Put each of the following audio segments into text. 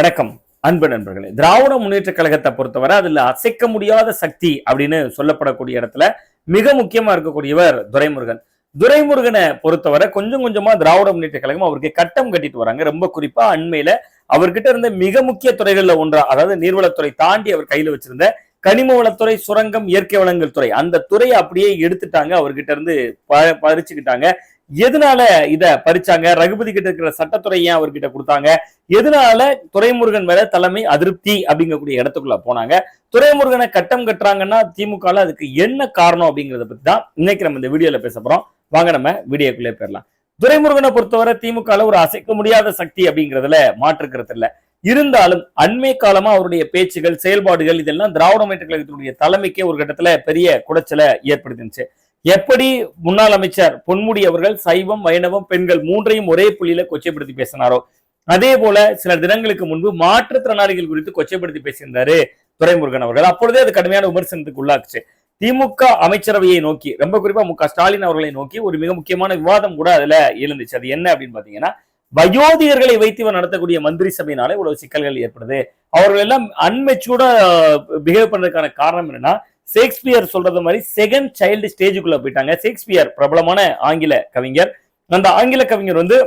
வணக்கம் அன்பு நண்பர்களே. திராவிட முன்னேற்ற கழகத்தை பொறுத்தவரை அதுல அசைக்க முடியாத சக்தி அப்படின்னு சொல்லப்படக்கூடிய இடத்துல மிக முக்கியமா இருக்கக்கூடியவர் துரைமுருகன். துரைமுருகனை பொறுத்தவரை கொஞ்சம் கொஞ்சமா திராவிட முன்னேற்ற கழகம் அவருக்கு கட்டம் கட்டிட்டு வராங்க. ரொம்ப குறிப்பா அண்மையில அவர்கிட்ட இருந்த மிக முக்கிய துறைகள்ல ஒன்றா அதாவது நீர்வளத்துறை தாண்டி அவர் கையில வச்சிருந்த கனிம வளத்துறை சுரங்கம் இயற்கை வளங்கள் துறை அந்த துறையை அப்படியே எடுத்துட்டாங்க. அவர்கிட்ட இருந்து ப- பறிச்சுக்கிட்டாங்க. எதனால இத பறிச்சாங்க? ரகுபதி கிட்ட இருக்கிற சட்டத்துறை ஏன் அவர்கிட்ட கொடுத்தாங்க? எதனால துரைமுருகன் மேல தலைமை அதிருப்தி அப்படிங்கக்கூடிய இடத்துக்குள்ள போனாங்க? துரைமுருகனை கட்டம் கட்டுறாங்கன்னா திமுக அதுக்கு என்ன காரணம் அப்படிங்கறத பத்தி தான் இன்னைக்கு நம்ம இந்த வீடியோல பேச போறோம். வாங்க நம்ம வீடியோக்குள்ளே போயிடலாம். துரைமுருகனை பொறுத்தவரை திமுக ஒரு அசைக்க முடியாத சக்தி அப்படிங்கறதுல மாற்றுக்கிறது இல்ல. இருந்தாலும் அண்மை காலமா அவருடைய பேச்சுகள் செயல்பாடுகள் இதெல்லாம் திராவிட முன்னேற்ற கழகத்தினுடைய தலைமைக்கே ஒரு கட்டத்துல பெரிய குடைச்சலை ஏற்படுத்தினுச்சு. எப்படி முன்னாள் அமைச்சர் பொன்முடி அவர்கள் சைவம் வைணவம் பெண்கள் மூன்றையும் ஒரே புள்ளியில கொச்சைப்படுத்தி பேசினாரோ? அதே போல சில தினங்களுக்கு முன்பு மாற்றுத்திறனாளிகள் குறித்து கொச்சைப்படுத்தி பேசியிருந்தாரு துரைமுருகன் அவர்கள். அப்பொழுதே அது கடுமையான விமர்சனத்துக்கு உள்ளாச்சு திமுக அமைச்சரவையை நோக்கி ரொம்ப குறிப்பா மு க. ஸ்டாலின் அவர்களை நோக்கி ஒரு மிக முக்கியமான விவாதம் கூட அதுல எழுந்துச்சு. அது என்ன அப்படின்னு பாத்தீங்கன்னா வயோதிகர்களை வைத்து இவர் நடத்தக்கூடிய மந்திரி சபையினால இவ்வளவு சிக்கல்கள் ஏற்படுது. அவர்கள் எல்லாம் அன்மெச்சூர்டா பிஹேவ் பண்றதுக்கான காரணம் என்னன்னா ஷேக்ஸ்பியர் சொல்றது மாதிரி செகண்ட் சைல்டு ஸ்டேஜுக்குள்ள போயிட்டாங்க. ஷேக்ஸ்பியர் பிரபலமான ஆங்கில கவிஞர். அந்த ஆங்கில கவிஞர் வந்து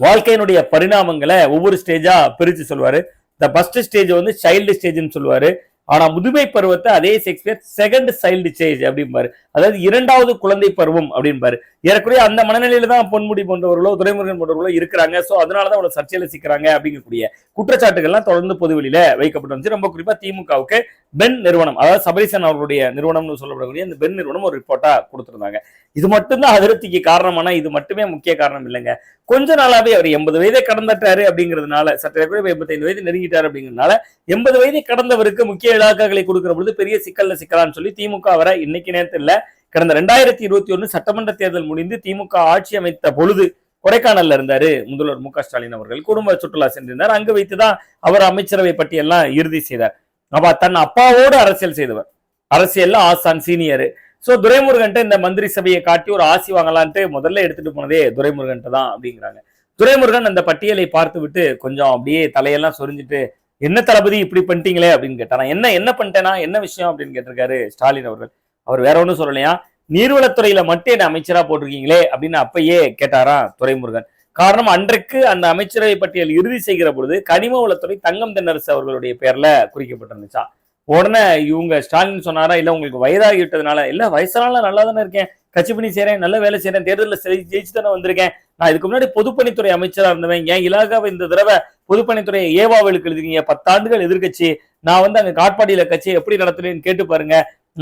வாழ்க்கையினுடைய பரிணாமங்களை ஒவ்வொரு ஸ்டேஜா பிரிச்சு சொல்லுவாரு இந்த ஃபர்ஸ்ட் ஸ்டேஜ் வந்து சைல்டு ஸ்டேஜ்னு சொல்லுவாரு ஆனா முதுமை பருவத்தை அதே ஷேக்ஸ்பியர் செகண்ட் சைல்டு சேஜ் அப்படிம்பாரு. அதாவது இரண்டாவது குழந்தை பருவம் அப்படின்பாரு ஏறக்குறைய அந்த மனநிலையில தான் பொன்முடி போன்றவர்களோ துரைமுருகன் போன்றவர்களோ இருக்கிறாங்க. சோ அதனாலதான் அவ்வளவு சர்ச்சையில சிக்கிறாங்க அப்படிங்கக்கூடிய குற்றச்சாட்டுகள்லாம் தொடர்ந்து பொதுவெளியில வைக்கப்பட்டு வந்துச்சு ரொம்ப குறிப்பா திமுகவுக்கு பென் நிறுவனம் அதாவது சபரிசன் அவர்களுடைய நிறுவனம்னு சொல்லப்படக்கூடிய இந்த பென் நிறுவனம் ஒரு ரிப்போர்ட்டா கொடுத்திருந்தாங்க. இது மட்டும்தான் அதிருப்திக்கு காரணமானா இது மட்டுமே முக்கிய காரணம் இல்லைங்க. கொஞ்ச நாளாவே அவர் எண்பது வயதை கடந்துட்டாரு அப்படிங்கிறதுனால சற்று எண்பத்தைந்து வயது நெருங்கிட்டாரு அப்படிங்கிறதுனால எண்பது வயதை கடந்தவருக்கு முக்கிய இலாக்காக்களை கொடுக்கிற பொழுது பெரிய சிக்கல்ல சிக்கலான்னு சொல்லி திமுக வர இன்னைக்கு நேரத்தில் கடந்த ரெண்டாயிரத்தி இருபத்தி ஒன்று சட்டமன்ற தேர்தல் முடிந்து திமுக ஆட்சி அமைத்த பொழுது கொடைக்கானல்ல இருந்தாரு முதல்வர் மு க ஸ்டாலின் அவர்கள். குடும்ப சுற்றுலா சென்றிருந்தார். அங்கு வைத்துதான் அவர் அமைச்சரவை பட்டியெல்லாம் இறுதி செய்தார். அப்ப தன் அப்பாவோடு அரசியல் செய்தவர். அரசியல்ல ஆசான் சீனியர். சோ துரைமுருகன்ட்ட இந்த மந்திரி சபையை காட்டி ஒரு ஆசி வாங்கலான்ட்டு முதல்ல எடுத்துட்டு போனதே துரைமுருகன்ட்ட தான் அப்படிங்கிறாங்க. துரைமுருகன் அந்த பட்டியலை பார்த்து விட்டு கொஞ்சம் அப்படியே தலையெல்லாம் சொரிஞ்சிட்டு என்ன தளபதி இப்படி பண்ணிட்டீங்களே அப்படின்னு கேட்டாரா என்ன என்ன பண்ணிட்டேனா என்ன விஷயம் அப்படின்னு கேட்டிருக்காரு ஸ்டாலின் அவர்கள். அவர் வேற ஒன்றும் சொல்லலையா? நீர்வளத்துறையில மட்டும் என்ன அமைச்சரா போட்டிருக்கீங்களே அப்படின்னு அப்பயே கேட்டாரா துரைமுருகன். காரணம் அன்றைக்கு அந்த அமைச்சரவை பட்டியல் இறுதி செய்கிற பொழுது கனிம வளத்துறை தங்கம் தென்னரசு அவர்களுடைய பெயர்ல குறிக்கப்பட்டிருந்துச்சா. உடனே இவங்க ஸ்டாலின் சொன்னாரா இல்ல உங்களுக்கு வயதாகி விட்டதுனால இல்ல வயசானால நல்லா தானே இருக்கேன். கட்சி பணி செய்றேன் நல்ல வேலை செய்யறேன் தேர்தலில் ஜெயிச்சு தானே வந்திருக்கேன். நான் இதுக்கு முன்னாடி பொதுப்பணித்துறை அமைச்சரா இருந்தவன் ஏன் இலாகாவை இந்த தடவை பொதுப்பணித்துறை ஏவாவலுக்கு எழுதுறீங்க. பத்தாண்டுகள் எதிர்க்கட்சி. நான் வந்து அங்க காட்பாடியில கட்சியை எப்படி நடத்துறேன்னு கேட்டு பாருங்க.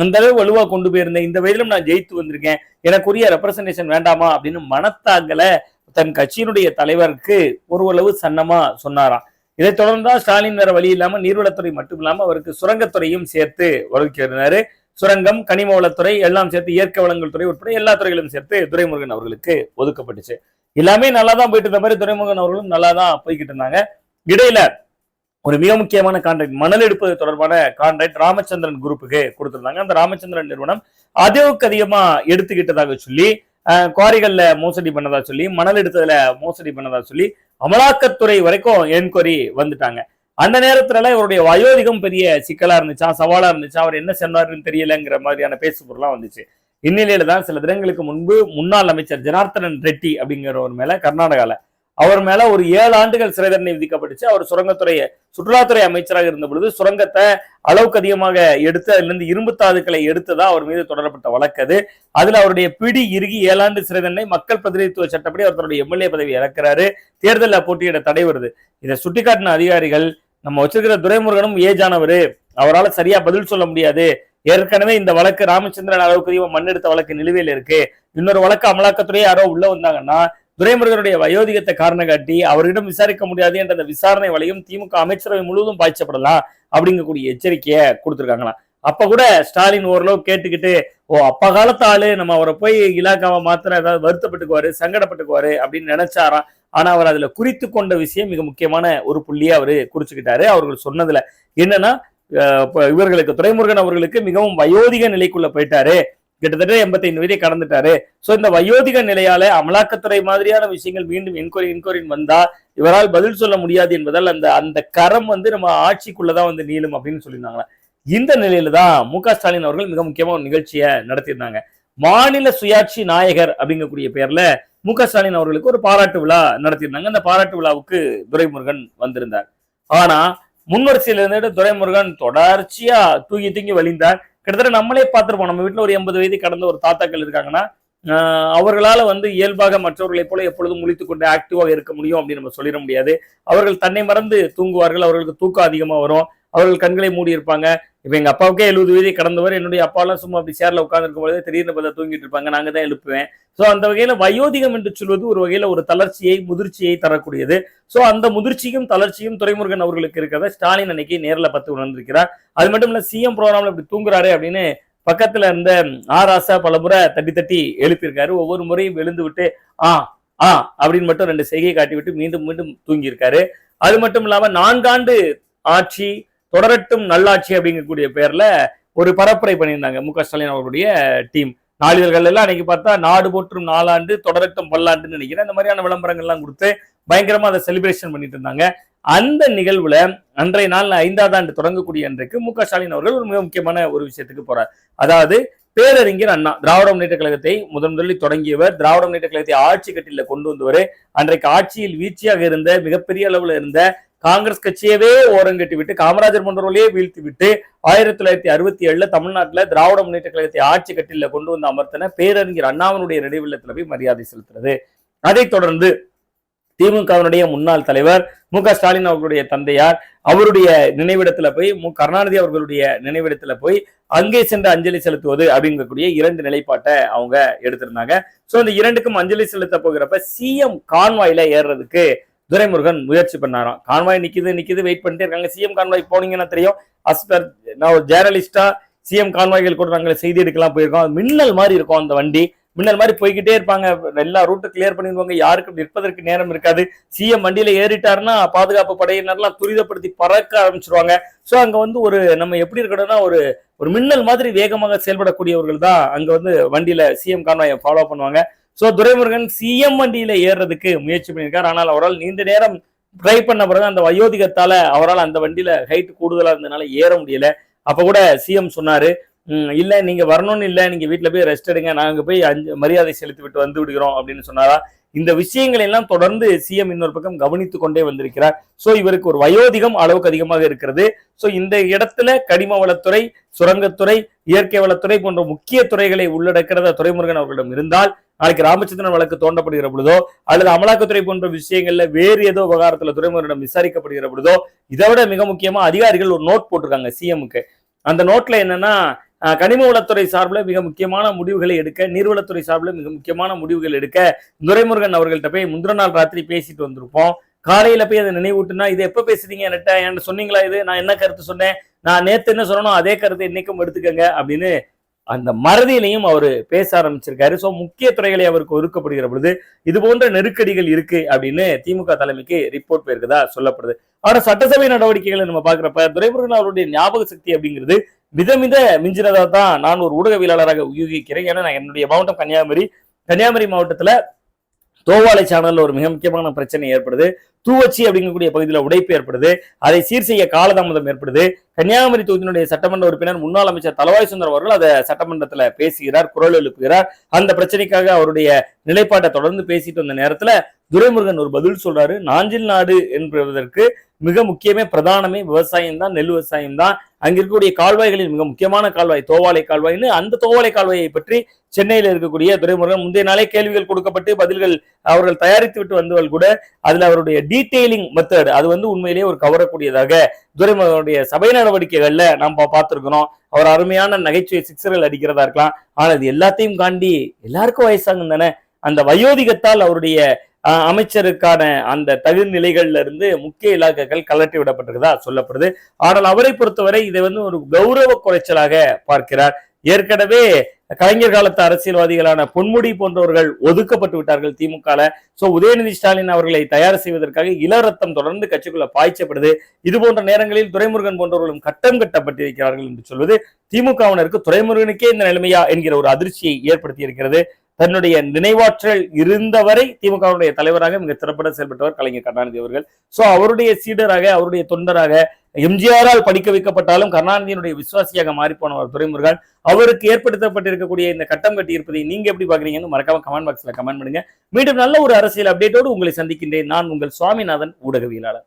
அந்த அளவு வலுவா கொண்டு போயிருந்தேன். இந்த வயதிலும் நான் ஜெயித்து வந்திருக்கேன். எனக்குரிய ரெப்ரசன்டேஷன் வேண்டாமா அப்படின்னு மனத்தாங்கல தன் கட்சியினுடைய தலைவருக்கு ஒரு அளவு சன்னமா சொன்னாராம். இதை தொடர்ந்து தான் ஸ்டாலின் வேற வழி இல்லாம நீர்வளத்துறை மட்டும் இல்லாம அவருக்கு சுரங்கத்துறையும் சேர்த்து ஒதுக்கியிருந்தாரு சுரங்கம் கனிம வளத்துறை எல்லாம் சேர்த்து இயற்கை வளங்கள் துறை உட்பட எல்லா துறைகளும் சேர்த்து துரைமுருகன் அவர்களுக்கு ஒதுக்கப்பட்டுச்சு. எல்லாமே நல்லா தான் போயிட்டு இருந்த மாதிரி துரைமுருகன் அவர்களும் நல்லா தான் போய்கிட்டு இருந்தாங்க. இடையில ஒரு மிக முக்கியமான கான்ட்ராக்ட் மணல் எடுப்பது தொடர்பான கான்ட்ராக்ட் ராமச்சந்திரன் குரூப்புக்கு கொடுத்திருந்தாங்க. அந்த ராமச்சந்திரன் நிறுவனம் அதிகவுக்கு அதிகமா எடுத்துக்கிட்டதாக சொல்லி குவாரிகள்ல மோசடி பண்ணதா சொல்லி மணல் எடுத்ததுல மோசடி பண்ணதா சொல்லி அமலாக்கத்துறை வரைக்கும் என்கொயரி வந்துட்டாங்க. அந்த நேரத்துல இவருடைய வயோதிகம் பெரிய சிக்கலா இருந்துச்சா சவாலா இருந்துச்சா அவர் என்ன சொன்னாருன்னு தெரியலங்கிற மாதிரியான பேசு பொருள்லாம் வந்துச்சு. இந்நிலையில தான் சில தினங்களுக்கு முன்பு முன்னாள் அமைச்சர் ஜனார்த்தனன் ரெட்டி அப்படிங்கிறவர் மேல கர்நாடகால அவர் மேல ஒரு ஏழு ஆண்டுகள் சிறை தண்டனை விதிக்கப்பட்டுச்சு. அவர் சுரங்கத்துறை சுற்றுலாத்துறை அமைச்சராக இருந்த பொழுது சுரங்கத்தை அளவுக்கு அதிகமாக எடுத்து அதிலிருந்து இரும்பு தாதுக்களை எடுத்ததா அவர் மீது தொடரப்பட்ட வழக்கு அது. அதுல அவருடைய பிடி இறுகி ஏழாண்டு சிறை தண்டனை மக்கள் பிரதிநிதித்துவ சட்டப்படி அவர் தன்னுடைய எம்எல்ஏ பதவி இழக்கிறாரு. தேர்தலில் போட்டியிட தடை வருது. இதை சுட்டிக்காட்டின அதிகாரிகள் நம்ம வச்சிருக்கிற துரைமுருகனும் ஏஜ் அவரால் சரியா பதில் சொல்ல முடியாது. ஏற்கனவே இந்த வழக்கு ராமச்சந்திரன் அளவுக்கு அதிகமாக மண்ணெடுத்த வழக்கு நிலுவையில் இருக்கு. இன்னொரு வழக்கு அமலாக்கத்துறையே யாரோ உள்ள வந்தாங்கன்னா துரைமுருகனுடைய வயோதிகத்தை காரணம் காட்டி அவரிடம் விசாரிக்க முடியாது என்ற அந்த விசாரணை வலையும் திமுக அமைச்சரவை முழுவதும் பாய்ச்சப்படலாம் அப்படிங்கக்கூடிய எச்சரிக்கையை கொடுத்துருக்காங்களாம். அப்ப கூட ஸ்டாலின் ஓரளவு கேட்டுக்கிட்டு ஓ அப்ப காலத்து ஆளு நம்ம அவரை போய் இலாக்காவை மாத்திர ஏதாவது வருத்தப்பட்டுக்குவாரு சங்கடப்பட்டுக்குவாரு அப்படின்னு நினைச்சாராம். ஆனா அவர் அதுல குறித்து கொண்ட விஷயம் மிக முக்கியமான ஒரு புள்ளியை அவரு குறிச்சுக்கிட்டாரு. அவர்கள் சொன்னதுல என்னன்னா இவர்களுக்கு துரைமுருகன் அவர்களுக்கு மிகவும் வயோதிக நிலைக்குள்ள போயிட்டாரு. கிட்டத்தட்ட எண்பத்தைந்து வயதை கடந்துட்டாரு. சோ இந்த வயோதிக நிலையால அமலாக்கத்துறை மாதிரியான விஷயங்கள் மீண்டும் என்கொயரி என்கொயரின்னு வந்தா இவரால் பதில் சொல்ல முடியாது என்பதால் அந்த அந்த கரம் வந்து நம்ம ஆட்சிக்குள்ளதான் வந்து நீளும் அப்படின்னு சொல்லியிருந்தாங்களா. இந்த நிலையில தான் மு க ஸ்டாலின் அவர்கள் மிக முக்கியமா ஒரு நிகழ்ச்சியை நடத்தியிருந்தாங்க. மாநில சுயாட்சி நாயகர் அப்படிங்கக்கூடிய பேர்ல மு க ஸ்டாலின் அவர்களுக்கு ஒரு பாராட்டு விழா நடத்தியிருந்தாங்க. அந்த பாராட்டு விழாவுக்கு துரைமுருகன் வந்திருந்தார். ஆனா முன்வரிசையில இருந்துட்டு துரைமுருகன் தொடர்ச்சியா தூங்கி தூங்கி வழிந்தார் கிட்டத்தட்ட நம்மளே பார்த்துருப்போம். நம்ம வீட்டில் ஒரு எண்பது வயது கடந்த ஒரு தாத்தாக்கள் இருக்காங்கன்னா அவர்களால் வந்து இயல்பாக மற்றவர்களைப் போல எப்பொழுதும் முழித்துக் கொண்டு ஆக்டிவாக இருக்க முடியும் அப்படின்னு நம்ம சொல்லிட முடியாது. அவர்கள் தன்னை மறந்து தூங்குவார்கள். அவர்களுக்கு தூக்கம் அதிகமா வரும். அவர்கள் கண்களை மூடி இருப்பாங்க இப்போ எங்கள் அப்பாவுக்கே எழுபது வயதை கடந்தவர் என்னுடைய அப்பாலாம் சும்மா அப்படி சேரில் உட்காந்துருக்கும் பொழுது திடீர்னு பார்த்தா தூங்கிட்டு இருப்பாங்க. நாங்கள் தான் எழுப்புவேன். ஸோ அந்த வகையில் வயோதிகம் என்று சொல்வது ஒரு வகையில் ஒரு தளர்ச்சியை முதிர்ச்சியை தரக்கூடியது. ஸோ அந்த முதிர்ச்சியும் தளர்ச்சியும் துரைமுருகன் அவர்களுக்கு இருக்கிறத ஸ்டாலின் அன்னைக்கு நேரில் பார்த்து உணர்ந்திருக்கிறார். அது மட்டும் இல்லை சிஎம் ப்ரோக்ராமில் இப்படி தூங்குறாரு அப்படின்னு பக்கத்துல இருந்த ஆர் ஆசா பலமுறை தட்டி தட்டி எழுப்பியிருக்காரு. ஒவ்வொரு முறையும் எழுந்து விட்டு ஆ ஆ அப்படின்னு மட்டும் ரெண்டு செய்கையை காட்டி விட்டு மீண்டும் மீண்டும் தூங்கியிருக்காரு. அது மட்டும் இல்லாமல் நான்காண்டு ஆட்சி தொடரட்டும் நல்லாட்சி அப்படிங்கக்கூடிய பேர்ல ஒரு பரப்புரை பண்ணியிருந்தாங்க. மு க ஸ்டாலின் அவர்களுடைய டீம். நாளிதழ்கள் எல்லாம் அன்னைக்கு பார்த்தா நாடு போற்றும் நாலாண்டு தொடரட்டும் பல்லாண்டுன்னு நினைக்கிறேன். இந்த மாதிரியான விளம்பரங்கள்லாம் கொடுத்து பயங்கரமா அதை செலிப்ரேஷன் பண்ணிட்டு இருந்தாங்க. அந்த நிகழ்வுல அன்றைய நாள் ஐந்தாவது ஆண்டு தொடங்கக்கூடிய அன்றைக்கு மு க ஸ்டாலின் அவர்கள் ஒரு மிக முக்கியமான ஒரு விஷயத்துக்கு போறார். அதாவது பேரறிஞர் அண்ணா திராவிட முன்னேற்ற கழகத்தை முதன் முதலில் தொடங்கியவர் திராவிட முன்னேற்ற கழகத்தை ஆட்சி கட்டில கொண்டு வந்தவர் அன்றைக்கு ஆட்சியில் வீழ்ச்சியாக இருந்த மிகப்பெரிய அளவில் இருந்த காங்கிரஸ் கட்சியவே ஓரங்கட்டி விட்டு காமராஜர் போன்றவர்களே வீழ்த்தி விட்டு ஆயிரத்தி தொள்ளாயிரத்தி அறுபத்தி ஏழுல தமிழ்நாட்டில் திராவிட முன்னேற்ற கழகத்தை ஆட்சி கட்டில கொண்டு வந்து அமர்த்தின பேரறிஞர் அண்ணாவினுடைய நினைவில்லத்தில் போய் மரியாதை செலுத்துறது. அதைத் தொடர்ந்து திமுகவினுடைய முன்னாள் தலைவர் மு க ஸ்டாலின் அவர்களுடைய தந்தையார் அவருடைய நினைவிடத்துல போய் மு கருணாநிதி அவர்களுடைய நினைவிடத்துல போய் அங்கே சென்று அஞ்சலி செலுத்துவது அப்படிங்கக்கூடிய இரண்டு நிலைப்பாட்டை அவங்க எடுத்திருந்தாங்க. ஸோ இந்த இரண்டுக்கும் அஞ்சலி செலுத்த போகிறப்ப சிஎம் கான்வாயில ஏறுறதுக்கு துரைமுருகன் முயற்சி பண்ணாராம். கான்வாய் நிக்குது நிக்குது வெயிட் பண்ணிட்டே இருக்காங்க. சிஎம் கான்வாய் போனீங்கன்னா தெரியும். அஸ்பர் நான் ஒரு ஜேர்னலிஸ்டா சிஎம் கான்வாய்கள் கூட நாங்கள் செய்தி எடுக்கலாம் போயிருக்கோம். அது மின்னல் மாதிரி இருக்கும் அந்த வண்டி. மின்னல் மாதிரி போய்கிட்டே இருப்பாங்க. எல்லா ரூட்டும் கிளியர் பண்ணிடுவாங்க. யாருக்கும் நிற்பதற்கு நேரம் இருக்காது. சிஎம் வண்டியில ஏறிட்டாருன்னா பாதுகாப்பு படையினர்லாம் துரிதப்படுத்தி பறக்க ஆரம்பிச்சிருவாங்க. ஸோ அங்க வந்து ஒரு நம்ம எப்படி இருக்கணும்னா ஒரு ஒரு மின்னல் மாதிரி வேகமாக செயல்படக்கூடியவர்கள் தான் அங்க வந்து வண்டியில சிஎம் கான்வாயை ஃபாலோ பண்ணுவாங்க. ஸோ துரைமுருகன் சிஎம் வண்டியில ஏறுறதுக்கு முயற்சி பண்ணியிருக்கார். ஆனால் அவரால் நீண்ட நேரம் ட்ரை பண்ண பிறகு அந்த வயோதிகத்தால அவரால் அந்த வண்டியில ஹைட் கூடுதலா இருந்தனால ஏற முடியல. அப்ப கூட சிஎம் சொன்னாரு இல்லை நீங்கள் வரணும்னு இல்லை நீங்கள் வீட்டில் போய் ரெஸ்ட் எடுங்க. நாங்கள் போய் அஞ்சு மரியாதை செலுத்தி விட்டு வந்து விடுகிறோம் அப்படின்னு சொன்னாரா? இந்த விஷயங்களை எல்லாம் தொடர்ந்து சிஎம் இன்னொரு பக்கம் கவனித்து கொண்டே வந்திருக்கிறார். ஸோ இவருக்கு ஒரு வயோதிகம் அளவுக்கு அதிகமாக இருக்கிறது. ஸோ இந்த இடத்துல கனிம வளத்துறை சுரங்கத்துறை இயற்கை வளத்துறை போன்ற முக்கிய துறைகளை உள்ளடக்கிறத துரைமுருகன் அவர்களிடம் இருந்தால் நாளைக்கு ராமச்சந்திரன் வழக்கு தோண்டப்படுகிற பொழுதோ அல்லது அமலாக்கத்துறை போன்ற விஷயங்கள்ல வேறு ஏதோ விவகாரத்துல துறைமுகரிடம் விசாரிக்கப்படுகிற பொழுதோ இதை விட மிக முக்கியமா அதிகாரிகள் ஒரு நோட் போட்டிருக்காங்க சிஎம்க்கு அந்த நோட்ல என்னன்னா கனிம வளத்துறை சார்பில் மிக முக்கியமான முடிவுகளை எடுக்க நீர்வளத்துறை சார்பில் மிக முக்கியமான முடிவுகள் எடுக்க துரைமுருகன் அவர்கள்ட்ட போய் முந்திர நாள் ராத்திரி பேசிட்டு வந்திருப்போம். காலையில போய் அதை நினைவூட்டுனா இது எப்ப பேசுறீங்க? என்கிட்ட என்கிட்ட சொன்னீங்களா இது? நான் என்ன கருத்து சொன்னேன்? நான் நேத்து என்ன சொல்லணும் அதே கருத்தை இன்னைக்கும் எடுத்துக்கங்க அப்படின்னு அந்த மறதியிலையும் அவர் பேச ஆரம்பிச்சிருக்காரு. ஸோ முக்கிய துறைகளை அவருக்கு ஒதுக்கப்படுகிற பொழுது இது போன்ற நெருக்கடிகள் இருக்கு அப்படின்னு திமுக தலைமைக்கு ரிப்போர்ட் போயிருக்குதா சொல்லப்படுது. ஆனால் சட்டசபை நடவடிக்கைகளை நம்ம பார்க்குறப்ப துரைமுருகன் அவருடைய ஞாபக சக்தி அப்படிங்கிறது மிதமித மிஞ்சினதாக தான் நான் ஒரு ஊடகவியலாளராக உயோகிக்கிறேன் ஏன்னா நான் என்னுடைய மாவட்டம் கன்னியாகுமரி. கன்னியாகுமரி மாவட்டத்தில் தோவாலை சேனலில் ஒரு மிக முக்கியமான பிரச்சனை ஏற்படுது. தூவச்சி அப்படிங்கக்கூடிய பகுதியில் உடைப்பு ஏற்படுது. அதை சீர் செய்ய காலதாமதம் ஏற்படுது. கன்னியாகுமரி தொகுதியினுடைய சட்டமன்ற உறுப்பினர் முன்னாள் அமைச்சர் தலவாய் சுந்தர் அவர்கள் அதை சட்டமன்றத்தில் பேசுகிறார் குரல் எழுப்புகிறார். அந்த பிரச்சனைக்காக அவருடைய நிலைப்பாட்டை தொடர்ந்து பேசிட்டு வந்த நேரத்தில் துரைமுருகன் ஒரு பதில் சொல்றாரு. நாஞ்சில் நாடு என்பதற்கு மிக முக்கியமே பிரதானமே விவசாயம் தான் நெல் விவசாயம் தான் அங்க இருக்கக்கூடிய கால்வாய்களில் மிக முக்கியமான கால்வாய் தோவாலை கால்வாய்னு அந்த தோவாலை கால்வாயை பற்றி சென்னையில இருக்கக்கூடிய துரைமுருகன் முந்தைய நாளே கேள்விகள் கொடுக்கப்பட்டு பதில்கள் அவர்கள் தயாரித்து விட்டு வந்தவர்கள் கூட அதுல அவருடைய டீட்டெயிலிங் மெத்தட் அது வந்து உண்மையிலேயே ஒரு கவரக்கூடியதாக துரைமுகனுடைய சபை நடவடிக்கைகள்ல நாம் பார்த்துருக்கிறோம். அவர் அருமையான நகைச்சுவை சிக்ஸர்கள் அடிக்கிறதா இருக்கலாம். ஆனால் இது எல்லாத்தையும் காண்டி எல்லாருக்கும் வயசாகும் தானே? அந்த வயோதிகத்தால் அவருடைய அமைச்சருக்கான அந்த தகுநிலைகள்ல இருந்து முக்கிய இலாக்காக்கள் கலட்டி விடப்பட்டிருக்கதா சொல்லப்படுது. ஆனால் அவரை பொறுத்தவரை இதை வந்து ஒரு கௌரவ குறைச்சலாக பார்க்கிறார். ஏற்கனவே கலைஞர் காலத்து அரசியல்வாதிகளான பொன்முடி போன்றவர்கள் ஒதுக்கப்பட்டு விட்டார்கள் திமுகல. சோ உதயநிதி ஸ்டாலின் அவர்களை தயார் செய்வதற்காக இளரத்தம் தொடர்ந்து கட்சிக்குள்ள பாய்ச்சப்படுது. இது போன்ற நேரங்களில் துரைமுருகன் போன்றவர்களும் கட்டம் கட்டப்பட்டிருக்கிறார்கள் என்று சொல்வது திமுகவினருக்கு துரைமுருகனுக்கே இந்த நிலைமையா என்கிற ஒரு அதிர்ச்சியை ஏற்படுத்தி இருக்கிறது தன்னுடைய நினைவாற்றல் இருந்தவரை திமுகவுடைய தலைவராக மிக திறப்பட செயல்பட்டவர் கலைஞர் கருணாநிதி அவர்கள். ஸோ அவருடைய சீடராக அவருடைய தொண்டராக எம்ஜிஆரால் படிக்க வைக்கப்பட்டாலும் கருணாநிதியினுடைய விசுவாசியாக மாறிப்போனவர் துறைமுருகன் அவருக்கு ஏற்படுத்தப்பட்டிருக்கக்கூடிய இந்த கட்டம் கட்டி இருப்பதை நீங்க எப்படி பாக்குறீங்கன்னு மறக்காம கமெண்ட் பாக்ஸ்ல கமெண்ட் பண்ணுங்க. மீண்டும் நல்ல ஒரு அரசியல் அப்டேட்டோடு உங்களை சந்திக்கின்றேன். நான் உங்கள் சுவாமிநாதன் ஊடகவியலாளர்.